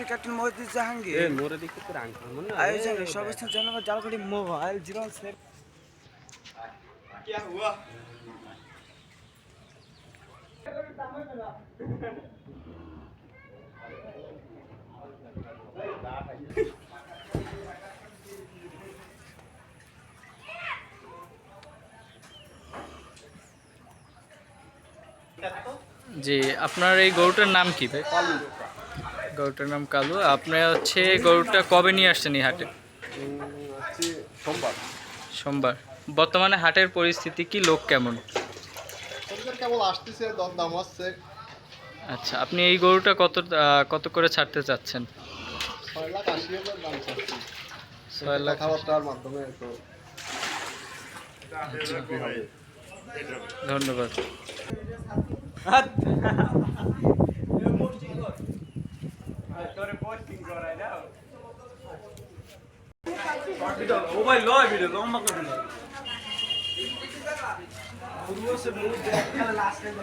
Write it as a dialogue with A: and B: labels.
A: রাষ্ট্র ক্যাপ্টেন মহিদুল জাহাঙ্গীর। আয়োজন সর্বস্থান জনগণ জালকাটি মোবাইল জিরো সেভেন।
B: জি আপনার এই গরুটার নাম কি ভাই? গরুটার নাম কালু। আপনি হচ্ছে গরুটা কবে নিয়ে আসছেন এই হাটে?
C: সোমবার।
B: সোমবার বর্তমানে হাটের পরিস্থিতি কি? লোক কেমন?
C: কেবল আসতেছে দর হচ্ছে।
B: আচ্ছা আপনি এই গরুটা কত কত করে ছাড়তে চাচ্ছেন?
C: ছয় লাখ মাধ্যমে হবে
B: ধন্যবাদ।
A: মোবাইল লয় ভিডিও সে লাস্ট টাইম